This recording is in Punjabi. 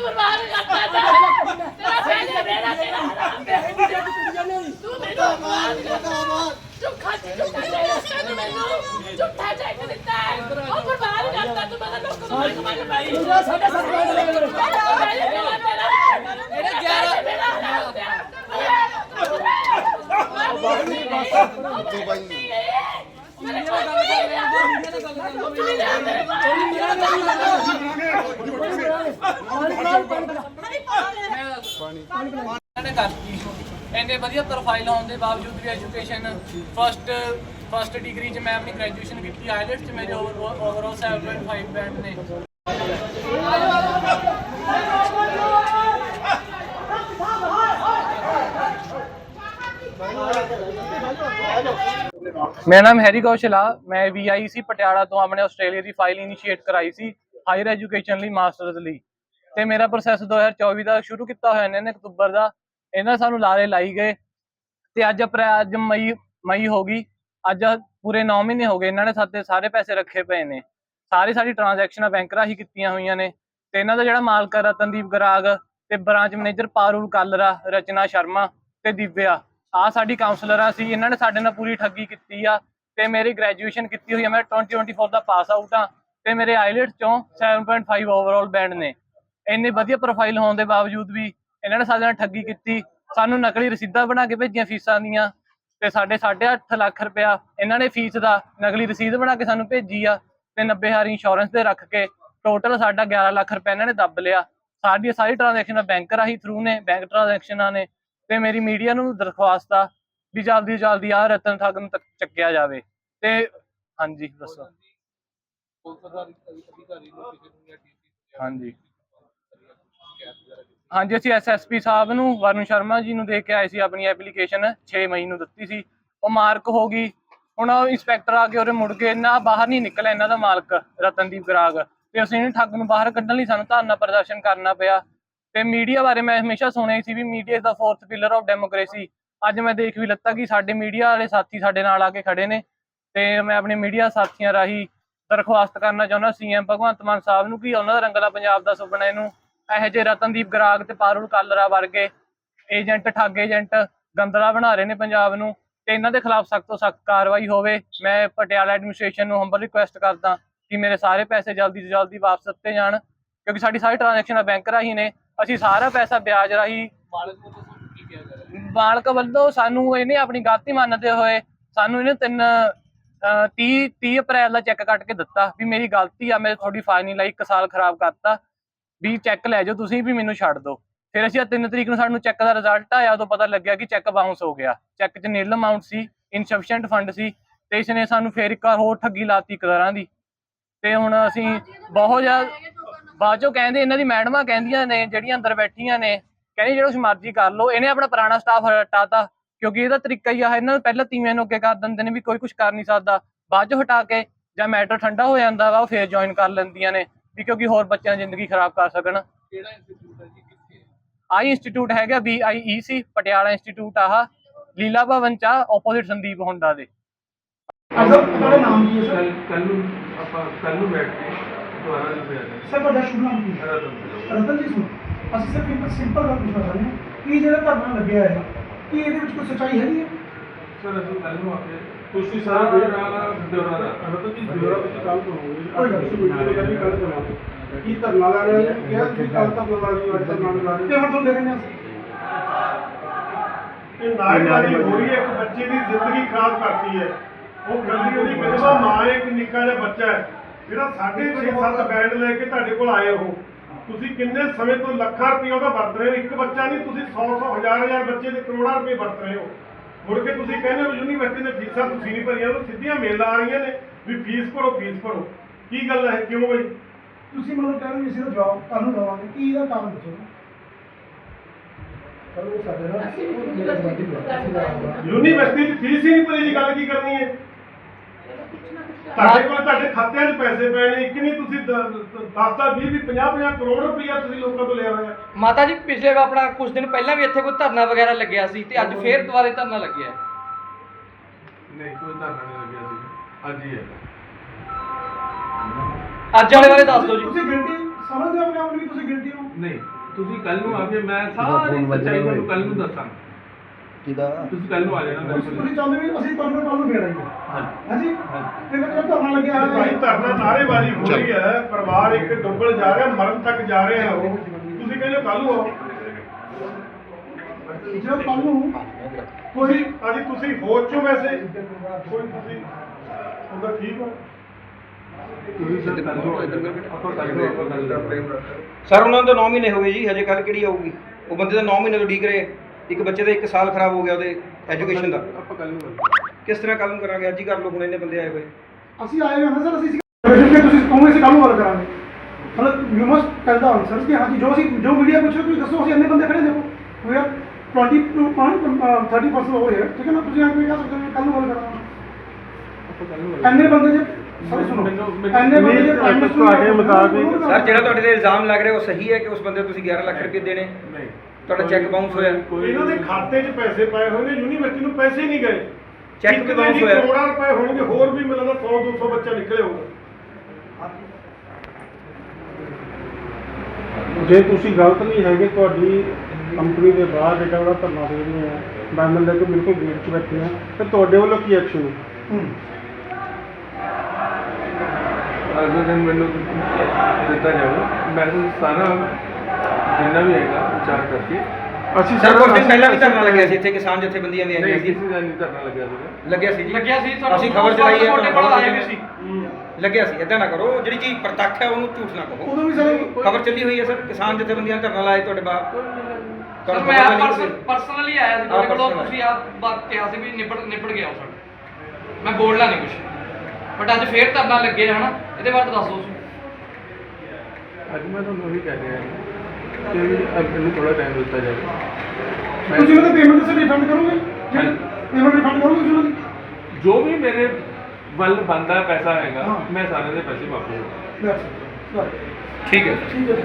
ਬਰਬਾਦ ਕਰਤਾ ਤਾ ਤੇਰਾ ਪਹਿਲੇ ਮੇਰਾ ਤੇਰਾ ਹਰਾਮ ਤੂੰ ਮੈਨੂੰ ਬਰਬਾਦ ਕਰਤਾ ਤੂੰ ਚੁੱਕਾ ਦੇ ਰਸਤੇ ਨੂੰ ਮੈਨੂੰ ਝੂਠਾ ਚੈੱਕ ਦਿੱਤਾ ਹੈ। ਉਹ ਬਰਬਾਦ ਕਰਤਾ ਤੂੰ ਮੈਨੂੰ ਲੋਕ ਮੰਗ ਮੰਗ ਪਾਈ ਵਜੇ ਲੈ ਗਏ। ਪਹਿਲੇ ਮੇਰਾ ਇਹਨੇ 11 ਮੇਰਾ ਹਰਾਮ ਤੂੰ ਬਾਈ ਮੇਰੇ ਕੋਲ ਗੱਲ ਕਰ ਰਿਹਾ ਮੇਰੇ ਕੋਲ ਇਹਨਾਂ ਨੇ ਕਰਤੀ ਇੰਨੇ ਵਧੀਆ ਪ੍ਰੋਫਾਈਲ ਹੋਣ ਦੇ ਬਾਵਜੂਦ ਵੀ ਐਜੂਕੇਸ਼ਨ ਫਸਟ ਫਸਟ ਡਿਗਰੀ 'ਚ ਮੈਂ ਆਪਣੀ ਗ੍ਰੈਜੂਏਸ਼ਨ ਕੀਤੀ ਆਈਲੈਟਸ 'ਚ ਮੇਰੇ ਓਵਰਆਲ 7.5 ਬੈਂਡ ਨੇ। ਮੇਰਾ ਨਾਮ ਹੈਰੀ ਕੌਸ਼ਲ ਆ ਮੈਂ ਵੀਆਈਸੀ ਪਟਿਆਲਾ ਤੋਂ ਆਪਣੇ ਆਸਟ੍ਰੇਲੀਆ ਦੀ ਫਾਈਲ ਇਨੀਸ਼ੀਏਟ ਕਰਾਈ ਸੀ ਹਾਇਰ ਐਜੂਕੇਸ਼ਨ ਲਈ ਮਾਸਟਰਸ ਲਈ। ਤੇ ਮੇਰਾ ਪ੍ਰੋਸੈਸ 2024 ਦਾ ਸ਼ੁਰੂ ਕੀਤਾ ਹੋਇਆ ਇਹਨਾਂ ਨੇ ਅਕਤੂਬਰ ਦਾ। ਇਹਨਾਂ ਸਾਨੂੰ ਲਾਰੇ ਲਾਈ ਗਏ। ਤੇ ਅੱਜ ਅਪ੍ਰੈਲ ਅੱਜ ਮਈ ਮਈ ਹੋ ਗਈ। ਅੱਜ ਪੂਰੇ 9 ਮਹੀਨੇ ਹੋ ਗਏ, ਇਹਨਾਂ ਨੇ ਸਾਡੇ ਸਾਰੇ ਪੈਸੇ ਰੱਖੇ ਪਏ ਨੇ। ਸਾਰੇ ਸਾਡੀ ਟ੍ਰਾਂਜੈਕਸ਼ਨਾਂ ਬੈਂਕ ਰਾਹੀਂ ਕੀਤੀਆਂ ਹੋਈਆਂ ਨੇ। ਤੇ ਇਹਨਾਂ ਦਾ ਜਿਹੜਾ ਮਾਲਕ ਰਤਨਦੀਪ ਗਰਾਗ ਤੇ ਬ੍ਰਾਂਚ ਮੈਨੇਜਰ ਪਾਰੂਲ ਕਾਲਰਾ, ਰਚਨਾ ਸ਼ਰਮਾ ਤੇ ਦਿਵਿਆ ਆ ਸਾਡੀ ਕਾਉਂਸਲਰਾਂ ਸੀ ਇਹਨਾਂ ਨੇ ਸਾਡੇ ਨਾਲ ਪੂਰੀ ਠੱਗੀ ਕੀਤੀ ਆ। ਤੇ ਮੇਰੀ ਗ੍ਰੈਜੂਏਸ਼ਨ ਕੀਤੀ ਹੋਈ ਆ। ਮੈਂ 2024 ਦਾ ਪਾਸ ਆਊਟ ਆ। ਤੇ ਮੇਰੇ ਆਈਲੈਟਸ ਚੋਂ 7.5 ਓਵਰਆਲ ਬੈਂਡ ਨੇ। ਇੰਨੇ ਵਧੀਆ ਪ੍ਰੋਫਾਈਲ ਹੋਣ ਦੇ ਬਾਵਜੂਦ ਵੀ ਇਹਨਾਂ ਨੇ ਸਾਡੇ ਨਾਲ ਠੱਗੀ ਕੀਤੀ ਸਾਨੂੰ ਨਕਲੀ ਰਸੀਦਾਂ ਬਣਾ ਕੇ ਭੇਜੀਆਂ ਫੀਸਾਂ ਦੀਆਂ ਤੇ ਸਾਡੇ 8.5 ਲੱਖ ਰੁਪਇਆ ਇਹਨਾਂ ਨੇ ਫੀਸ ਦਾ ਨਕਲੀ ਰਸੀਦ ਬਣਾ ਕੇ ਸਾਨੂੰ ਭੇਜੀ ਆ ਤੇ 90000 ਇੰਸ਼ੋਰੈਂਸ ਤੇ ਰੱਖ ਕੇ ਟੋਟਲ ਸਾਡਾ 11 ਲੱਖ ਰੁਪਇਆ ਇਹਨਾਂ ਨੇ ਦੱਬ ਲਿਆ। ਸਾਡੀ ਸਾਰੀ ਟ੍ਰਾਂਜੈਕਸ਼ਨਾਂ ਬੈਂਕ ਰਾਹੀਂ ਥਰੂ ਨੇ ਬੈਂਕ ਟ੍ਰਾਂਜੈਕਸ਼ਨਾਂ ਨੇ ਤੇ ਮੇਰੀ ਮੀਡੀਆ ਨੂੰ ਦਰਖਾਸਤ ਆ ਵੀ ਜਲਦੀ ਜਲਦੀ ਆ ਰਤਨ ਠੱਗ ਨੂੰ ਚੱਕਿਆ ਜਾਵੇ ਤੇ ਹਾਂਜੀ ਦੱਸੋ। ਹਾਂਜੀ। ਹਾਂਜੀ, ਅਸੀਂ ਐਸਐਸਪੀ ਸਾਹਿਬ ਨੂੰ, ਵਰੁਣ ਸ਼ਰਮਾ ਜੀ ਨੂੰ ਦੇ ਕੇ ਆਏ ਸੀ ਆਪਣੀ ਐਪਲੀਕੇਸ਼ਨ 6 ਮਈ ਨੂੰ ਦਿੱਤੀ ਸੀ। ਉਹ ਮਾਰਕ ਹੋ ਗਈ। ਹੁਣ ਇੰਸਪੈਕਟਰ ਆ ਕੇ ਉਹਦੇ ਮੁੜ ਕੇ ਨਾ ਬਾਹਰ ਨਹੀਂ ਨਿਕਲਿਆ ਇਹਨਾਂ ਦਾ ਮਾਲਕ, ਰਤਨਦੀਪ ਗਰਾਗ। ਤੇ ਅਸੀਂ ਇਹਨੂੰ ਠੱਗ ਨੂੰ ਬਾਹਰ ਕੱਢਣ ਲਈ ਸਾਨੂੰ ਧਰਨਾ ਪ੍ਰਦਰਸ਼ਨ ਕਰਨਾ ਪਿਆ। ਤੇ ਮੀਡੀਆ ਬਾਰੇ ਮੈਂ ਹਮੇਸ਼ਾ ਸੁਣਿਆ ਸੀ ਵੀ media is the fourth pillar of democracy ਅੱਜ ਮੈਂ ਦੇਖ ਵੀ ਲੱਤਾ ਕਿ ਸਾਡੇ ਮੀਡੀਆ ਵਾਲੇ ਸਾਥੀ ਸਾਡੇ ਨਾਲ ਆ ਕੇ ਖੜੇ ਨੇ। ਤੇ ਮੈਂ ਆਪਣੇ ਮੀਡੀਆ ਸਾਥੀਆਂ ਰਾਹੀਂ ਦਰਖਾਸਤ ਕਰਨਾ ਚਾਹੁੰਦਾ ਸੀਐਮ ਭਗਵੰਤ ਮਾਨ ਸਾਹਿਬ ਨੂੰ, ਕਿ ਉਹਨਾਂ ਦਾ ਰੰਗਲਾ ਪੰਜਾਬ ਦਾ ਸੁਪਨਾ ਇਹਨੂੰ ਇਹੋ ਜਿਹੇ ਰਤਨਦੀਪ ਗਰਾਗ ਤੇ ਪਾਰੁਲ ਕਾਲਰਾ ਵਰਗੇ ਏਜੰਟ ਠੱਗ ਏਜੰਟ ਗੰਦਲਾ ਬਣਾ ਰਹੇ ਨੇ ਪੰਜਾਬ ਨੂੰ ਤੇ ਇਹਨਾਂ ਦੇ ਖਿਲਾਫ ਸਖਤ ਤੋਂ ਸਖਤ ਕਾਰਵਾਈ ਹੋਵੇ। ਮੈਂ ਪਟਿਆਲਾ ਐਡਮਿਨਿਸਟ੍ਰੇਸ਼ਨ ਨੂੰ ਹੰਬਲ ਰਿਕੁਐਸਟ ਕਰਦਾ ਕਿ ਮੇਰੇ ਸਾਰੇ ਪੈਸੇ ਜਲਦੀ ਤੋਂ ਜਲਦੀ ਵਾਪਸ ਦਿੱਤੇ ਜਾਣ ਕਿਉਂਕਿ ਸਾਡੀ ਸਾਰੀ ਟ੍ਰਾਂਜੈਕਸ਼ਨਾਂ ਬੈਂਕ ਰਾਹੀਂ ਨੇ। ਅਸੀਂ ਸਾਰਾ ਪੈਸਾ ਵਿਆਜ ਰਾਹੀਂ ਮਾਲਕ ਵੱਲੋਂ ਸਾਨੂੰ ਇਹਨੇ ਆਪਣੀ ਗਲਤੀ ਮੰਨਦੇ ਹੋਏ ਸਾਨੂੰ ਇਹਨੇ ਤਿੰਨ 30 30 ਅਪ੍ਰੈਲ ਦਾ ਚੈੱਕ ਕੱਟ ਕੇ ਦਿੱਤਾ ਵੀ ਮੇਰੀ ਗਲਤੀ ਆ ਮੈਂ ਤੁਹਾਡੀ ਫਾਈਲ ਨਹੀਂ ਲਾਈ ਇੱਕ ਸਾਲ ਖਰਾਬ ਕਰਤਾ। ਵੀ ਚੈੱਕ ਲੈ ਜਾਓ, ਤੁਸੀਂ ਵੀ ਮੈਨੂੰ ਛੱਡ ਦਿਓ। ਫਿਰ ਅਸੀਂ 3 ਤਰੀਕ ਨੂੰ ਸਾਨੂੰ ਚੈੱਕ ਦਾ ਰਿਜ਼ਲਟ ਆਇਆ, ਉਦੋਂ ਪਤਾ ਲੱਗਿਆ ਕਿ ਚੈੱਕ ਬਾਉਂਸ ਹੋ ਗਿਆ। ਚੈੱਕ 'ਚ ਨੀਲ ਅਮਾਉਂਟ ਸੀ ਇਨਸਫੀਸ਼ੀਐਂਟ ਫੰਡ ਸੀ ਤੇ ਇਸ ਨੇ ਸਾਨੂੰ ਫੇਰ ਇੱਕ ਹੋਰ ਠੱਗੀ ਲਾਤੀ ਇੱਕ ਦੀ। ਤੇ ਹੁਣ ਅਸੀਂ ਬਹੁਤ ਜ਼ਿਆਦਾ ਬਾਅਦ ਚੋਂ ਕਹਿੰਦੇ ਇਹਨਾਂ ਦੀ ਮੈਡਮਾਂ ਕਹਿੰਦੀਆਂ ਨੇ, ਜਿਹੜੀਆਂ ਅੰਦਰ ਬੈਠੀਆਂ ਨੇ, ਕਹਿੰਦੇ ਜਿਹੜਾ ਕੁਛ ਮਰਜ਼ੀ ਕਰ ਲਓ, ਇਹਨੇ ਆਪਣਾ ਪੁਰਾਣਾ ਸਟਾਫ ਹਟਾਤਾ, ਕਿਉਂਕਿ ਇਹਦਾ ਤਰੀਕਾ ਹੀ ਆ ਇਹਨਾਂ ਨੂੰ ਪਹਿਲਾਂ ਤੀਵੇਂ ਨੂੰ ਅੱਗੇ ਕਰ ਦਿੰਦੇ ਨੇ ਵੀ ਕੋਈ ਕੁਝ ਕਰ ਨਹੀਂ ਸਕਦਾ। ਬਾਅਦ ਚੋਂ ਹਟਾ ਕੇ ਜਾਂ ਮੈਟਰ ਠੰਡਾ ਹੋ ਜਾਂਦਾ ਵਾ, ਉਹ ਫੇਰ ਜੁਆਇਨ ਕਰ ਲੈਂਦੀਆਂ ਨੇ। ਵੀ ਕਿਉਂਕਿ ਹੋਰ ਬੱਚਿਆਂ ਦੀ ਜ਼ਿੰਦਗੀ ਖਰਾਬ ਕਰ ਸਕਣ। ਕਿਹੜਾ ਇੰਸਟੀਚਿਊਟ ਹੈ ਜੀ? ਕਿੱਥੇ ਆਈ ਇੰਸਟੀਚਿਊਟ ਹੈਗਾ BIEC ਪਟਿਆਲਾ ਇੰਸਟੀਚਿਊਟ ਆਹ। ਲੀਲਾ ਭਵਨ ਚ ਆਪੋਜ਼ਿਟ ਸੰਦੀਪ ਹੋਂਡਾ ਦੇ। ਅਸਲ ਤੁਹਾਡਾ ਨਾਮ ਕੀ ਹੈ ਸਰ ਕੱਲ ਨੂੰ ਆਪਾਂ ਕੱਲ ਨੂੰ ਬੈਠ ਕੇ ਦੁਬਾਰਾ ਬੈਠ ਸਰ ਤੁਹਾਡਾ ਸ਼ੁਭ ਨਾਮ ਕੀ ਹੈ? ਰਤਨ। ਜੀ ਸੁਣ। ਅਸੀਂ ਸਿਰਫ ਇੱਕ ਸਿੰਪਲ ਗੱਲ ਪੁੱਛਣਾ ਚਾਹੁੰਦੇ ਹਾਂ ਕਿ ਜਿਹੜਾ ਧਰਨਾ ਲੱਗਿਆ ਹੈ ਕੀ ਇਹਦੇ ਵਿੱਚ ਕੋਈ ਸੱਚਾਈ ਹੈਗੀ ਹੈ? ਸਰ ਅਸੀਂ ਕੱਲ ਨੂੰ ਆ ਕੇ ਤੁਸੀਂ ਸਾਰਾ ਬਿਊਰਾ ਬਿਊਰਾ ਦਾ। ਰਤਨ ਜੀ ਬਿਊਰੋ ਵਿੱਚ ਕੱਲ ਕਰੋਗੇ। ਕੋਈ ਗੱਲ ਤੁਸੀਂ ਵੀਡੀਓ ਕਹਿੰਦੇ ਕੱਲ ਕਰਾਂਗੇ। ਕੀ ਧਰਨਾ ਲਾ ਰਹੇ ਹੋ? ਕਿਹਾ ਤੁਸੀਂ ਕੱਲ ਤੱਕ ਲਾ ਰਹੇ ਹੋ ਅੱਜ ਧਰਨਾ ਲਾ ਰਹੇ ਤੇ ਹੁਣ ਤੁਹਾਨੂੰ ਦੇਖਦੇ ਹਾਂ ਇਹ ਨਾਇਕਾਰੀ ਹੋ ਰਹੀ ਹੈ ਇੱਕ ਬੱਚੇ ਦੀ ਜ਼ਿੰਦਗੀ ਖਰਾਬ ਕਰਤੀ ਹੈ। ਉਹ ਗਲਤੀ ਉਹਦੀ ਵਿਧਵਾ ਮਾਂ ਹੈ ਇੱਕ ਨਿੱਕਾ ਜਿਹਾ ਬੱਚਾ ਹੈ। ਜਿਹੜਾ 6.5 ਬੈਂਡ ਲੈ ਕੇ ਤੁਹਾਡੇ ਕੋਲ ਆਏ ਹੋ ਤੁਸੀਂ ਕਿੰਨੇ ਸਮੇਂ ਤੋਂ ਲੱਖਾਂ ਰੁਪਏ ਉਹਦਾ ਵਰਤ ਰਹੇ ਹੋ? ਇੱਕ ਬੱਚਾ ਨਹੀਂ ਤੁਸੀਂ 100 100 ਹਜ਼ਾਰ ਹਜ਼ਾਰ ਬੱਚੇ ਦੇ ਕਰੋੜਾਂ ਰੁਪਏ ਵਰਤ ਰਹੇ ਹੋ। ਮੁੜ ਕੇ ਤੁਸੀਂ ਕਹਿੰਦੇ ਹੋ ਯੂਨੀਵਰਸਿਟੀ ਨੇ ਫੀਸਾਂ ਤੁਸੀਂ ਨਹੀਂ ਭਰੀਆਂ ਉਹ ਸਿੱਧੀਆਂ ਮੇਲ ਆ ਰਹੀਆਂ ਨੇ ਵੀ ਫੀਸ ਭਰੋ ਫੀਸ ਭਰੋ। ਕੀ ਗੱਲ ਹੈ ਕਿਉਂ ਬਈ? ਤੁਸੀਂ ਮਤਲਬ ਕਹਿ ਰਹੇ ਹੋ ਅਸੀਂ ਦਾ ਜਵਾਬ ਤੁਹਾਨੂੰ ਦਵਾਂਗੇ ਕੀ ਇਹਦਾ ਕਾਰਨ ਦੱਸੋ? ਸਰ ਉਹ ਸਾਡੇ ਨਾਲ ਯੂਨੀਵਰਸਿਟੀ ਦੀ ਫੀਸ ਹੀ ਨਹੀਂ ਭਰੀ ਦੀ ਗੱਲ ਕੀ ਕਰਨੀ ਹੈ? ਤੁਹਾਡੇ ਕੋਲ ਤੁਹਾਡੇ ਖਾਤਿਆਂ 'ਚ ਪੈਸੇ ਪਏ ਨੇ ਇੱਕ ਨਹੀਂ ਤੁਸੀਂ 10 10 20 20 50 50 ਕਰੋੜ ਰੁਪਈਆ ਤੁਸੀਂ ਲੋਕਾਂ ਤੋਂ ਲਿਆ ਹੋਇਆ। ਮਾਤਾ ਜੀ ਪਿਛਲੇ ਵਾਰ ਆਪਣਾ ਕੁਝ ਦਿਨ ਪਹਿਲਾਂ ਵੀ ਇੱਥੇ ਕੋਈ ਧਰਨਾ ਵਗੈਰਾ ਲੱਗਿਆ ਸੀ ਤੇ ਅੱਜ ਫੇਰ ਦੁਬਾਰੇ ਧਰਨਾ ਲੱਗਿਆ ਹੈ। ਨਹੀਂ ਕੋਈ ਧਰਨਾ ਨਹੀਂ ਲੱਗਿਆ ਸੀ ਅੱਜ ਹੀ ਹੈ। ਅੱਜ ਵਾਲੇ ਬਾਰੇ ਦੱਸ ਦਿਓ ਜੀ। ਤੁਸੀਂ ਗਿਣਤੀ ਸਮਝਦੇ ਹੋ ਆਪਣੇ ਆਪ ਨੂੰ ਵੀ ਤੁਸੀਂ ਗਿਣਤੀ ਹੋ ਨਹੀਂ ਤੁਸੀਂ ਕੱਲ ਨੂੰ ਆ ਕੇ ਮੈਂ ਸਾਰੀ ਸੱਚਾਈ ਤੁਹਾਨੂੰ ਕੱਲ ਨੂੰ ਦੱਸਾਂ ਕਿਹਦਾ ਤੁਸੀਂ ਕੱਲ ਨੂੰ ਆ ਜਾਣਾ। ਮੇਰੇ ਤੁਸੀਂ ਚਾਹੁੰਦੇ ਵੀ ਅਸੀਂ ਤੁਹਾਨੂੰ ਕੱਲ ਨੂੰ ਫੇਰ ਆਈਏ। ਹਾਂਜੀ? ਤੇ ਫਿਰ ਜਦੋਂ ਧਰਨਾ ਲੱਗਿਆ ਭਾਈ ਧਰਨਾ ਨਾਅਰੇਬਾਜ਼ੀ ਹੋ ਰਹੀ ਹੈ। ਪਰਿਵਾਰ ਇੱਕ ਡੁੱਬਲ ਜਾ ਰਿਹਾ ਮਰਨ ਤੱਕ ਜਾ ਰਹੇ ਉਹ। ਤੁਸੀਂ ਕਹਿੰਦੇ ਕੱਲ ਨੂੰ ਆਓ। ਜਦੋਂ ਕੱਲ ਨੂੰ ਕੋਈ ਅੱਜ ਤੁਸੀਂ ਹੋਸ਼ ਚੋਂ ਵੈਸੇ। ਕੋਈ ਤੁਸੀਂ ਉਹਦਾ ਠੀਕ ਹੋ? ਤੁਸੀਂ ਸਰ ਕੱਲ ਨੂੰ ਆਪਾਂ ਕੱਲ ਨੂੰ ਆਪਾਂ ਗੱਲ ਕਰਾਂਗੇ ਸਰ ਉਹਨਾਂ ਤਾਂ 9 ਮਹੀਨੇ ਹੋ ਗਏ ਜੀ ਹਜੇ ਕੱਲ ਕਿਹੜੀ ਆਊਗੀ? ਉਹ ਬੰਦੇ ਤਾਂ 9 ਮਹੀਨੇ ਤੋਂ ਡੀਕ ਰਹੇ ਇੱਕ ਬੱਚੇ ਦਾ 1 ਸਾਲ ਖਰਾਬ ਹੋ ਗਿਆ ਉਹਦੇ ਐਜੂਕੇਸ਼ਨ ਦਾ। ਆਪਾਂ ਕੱਲ ਨੂੰ ਗੱਲ ਕਿਸ ਤਰ੍ਹਾਂ ਕੱਲ ਨੂੰ ਕਰਾਂਗੇ? ਅੱਜ ਹੀ ਕਰ ਲਓ ਹੁਣ ਇੰਨੇ ਬੰਦੇ ਆਏ ਹੋਏ। ਅਸੀਂ ਆਏ ਹੋਏ ਹਾਂ ਸਰ ਅਸੀਂ ਕਿ ਤੁਸੀਂ ਕਹੋਗੇ ਅਸੀਂ ਕੱਲ ਨੂੰ ਗੱਲ ਕਰਾਂਗੇ। ਮਤਲਬ you must tell the answer ਕਿ ਹਾਂਜੀ ਜੋ ਅਸੀਂ ਜੋ ਮੀਡੀਆ ਪੁੱਛੋ ਤੁਸੀਂ ਦੱਸੋ ਅਸੀਂ ਇੰਨੇ ਬੰਦੇ ਖੜੇ ਦੇਖੋ। ਵੀ ਆਰ 20 ਟੂ 30% ਹੋ ਰਿਹਾ ਠੀਕ ਹੈ ਨਾ? ਤੁਸੀਂ ਆ ਕੇ ਕਹਿ ਸਕਦੇ ਹੋ ਕੱਲ ਨੂੰ ਗੱਲ ਕਰਾਂਗੇ। ਆਪਾਂ ਕੱਲ ਨੂੰ ਗੱਲ ਇੰਨੇ ਬੰਦੇ ਜੇ ਸਰ ਸੁਣੋ। ਮੈਨੂੰ- ਮੈਨੂੰ- ਇੰਨੇ ਬੰਦੇ ਜੇ ਪ੍ਰਾਈਮ ਮਿਨਿਸਟਰ ਤੁਹਾਡੇ ਮੁਤਾਬਿਕ- ਸਰ ਜਿਹੜਾ ਤੁਹਾਡੇ ਤੇ ਇਲਜ਼ਾਮ ਲੱਗ ਰਿਹਾ ਉਹ ਸਹੀ ਹੈ ਕਿ ਉਸ ਬੰਦੇ ਨੂੰ ਤੁਸੀਂ 11 ਲੱਖ ਰੁਪਏ ਦੇਣੇ? ਨਹੀਂ। ਤੁਹਾਡਾ ਚੈੱਕ ਬਾਉਂਸ ਹੋਇਆ? ਇਹਨਾਂ ਦੇ ਖਾਤੇ 'ਚ ਪੈਸੇ ਪਏ ਹੋਏ ਨੇ ਯੂਨੀਵਰਸਿਟੀ ਨੂੰ ਪੈਸੇ ਨਹੀਂ ਗਏ। ਚੈੱਕ ਬਾਉਂਸ ਹੋਇਆ। ਕਰੋੜਾਂ ਰੁਪਏ ਹੋਣਗੇ ਹੋਰ ਵੀ ਮਿਲਦਾ 100 200 ਬੱਚਾ ਨਿਕਲੇ ਹੋਊਗਾ। ਜੇ ਤੁਸੀਂ ਗਲਤ ਨਹੀਂ ਹੈਗੇ ਤੁਹਾਡੀ ਕੰਪਨੀ ਦੇ ਬਾਹਰ ਜਿਹੜਾ ਉਹਦਾ ਧਰਨਾ ਦੇ ਰਹੇ ਆ ਬੈਨਰ ਲੈ ਕੇ ਬਿਲਕੁਲ ਗੇਟ 'ਚ ਬੈਠੇ ਆ ਤੇ ਤੁਹਾਡੇ ਵੱਲੋਂ ਕੀ ਐਕਸ਼ਨ ਅਗਲੇ ਦਿਨ ਮੈਨੂੰ ਦਿੱਤਾ ਜਾਵੇ ਮੈਂ ਸਾਰਾ ਜਿੰਨਾ ਵੀ ਹੈਗਾ ਵਿਚਾਰ ਕਰਕੇ। ਅਸੀਂ ਸਰ ਕੁਝ ਦਿਨ ਪਹਿਲਾਂ ਵੀ ਧਰਨਾ ਲੱਗਿਆ ਸੀ ਇੱਥੇ ਕਿਸਾਨ ਜਥੇਬੰਦੀਆਂ ਵੀ ਆਈਆਂ ਨਹੀਂ ਸੀ ਕਿਸੇ ਦਾ ਨਹੀਂ ਧਰਨਾ ਲੱਗਿਆ ਸੀਗਾ। ਲੱਗਿਆ ਸੀ ਜੀ? ਲੱਗਿਆ ਸੀ ਤੁਹਾਨੂੰ ਅਸੀਂ ਖਬਰ ਚਲਾਈ ਹੈ ਤੁਹਾਡੇ ਕੋਲ ਆਏ ਵੀ ਸੀ। ਲੱਗਿਆ ਸੀ ਇਦਾਂ ਨਾ ਕਰੋ ਜਿਹੜੀ ਚੀਜ਼ ਪ੍ਰਤੱਖ ਹੈ ਉਹਨੂੰ ਝੂਠ ਨਾ ਕਹੋ। ਉਦੋਂ ਵੀ ਸਰ ਖਬਰ ਚੱਲੀ ਹੋਈ ਹੈ ਸਰ ਕਿਸਾਨ ਜਥੇਬੰਦੀਆਂ ਨੇ ਧਰਨਾ ਲਾਇਆ ਤੁਹਾਡੇ ਬਾਹਰ? ਸਰ ਮੈਂ ਪਰਸਨਲੀ ਆਇਆ ਸੀ ਤੁਹਾਡੇ ਕੋਲ ਤੁਸੀਂ ਆਪ ਬਾਤ ਕਿਹਾ ਸੀ ਵੀ ਨਿਬੜ ਨਿਬੜ ਗਿਆ ਉਹ ਸਾਡਾ। ਮੈਂ ਬੋਲਣਾ ਨਹੀਂ ਕੁਝ ਬਟ ਅੱਜ ਫੇਰ ਧਰਨਾ ਲੱਗੇ ਹਨਾ? ਇਹਦੇ ਬਾਰੇ ਦੱਸੋ ਤੁਸੀਂ। ਅੱਜ ਮੈਂ ਤੁਹਾਨੂੰ ਉਹੀ ਕਹਿ ਰਿਹਾ ਹਾਂ। ਕਿ ਅੱਜ ਮੈਨੂੰ ਥੋੜਾ ਟਾਈਮ ਦਿੱਤਾ ਜਾਵੇ। ਤੁਸੀਂ ਉਹਦਾ ਪੇਮੈਂਟ ਸਰ ਰਿਫੰਡ ਕਰੋਗੇ? ਹਾਂਜੀ। ਪੇਮੈਂਟ ਰਿਫੰਡ ਕਰੋਗੇ ਤੁਸੀਂ ਉਹਦੀ? ਜੋ ਵੀ ਮੇਰੇ ਵੱਲ ਬੰਦਾ ਪੈਸਾ ਹੈਗਾ ਹਾਂ। ਮੈਂ ਸਾਰੇ ਦੇ ਪੈਸੇ ਵਾਪਸ. ਠੀਕ ਹੈ। ਠੀਕ ਹੈ।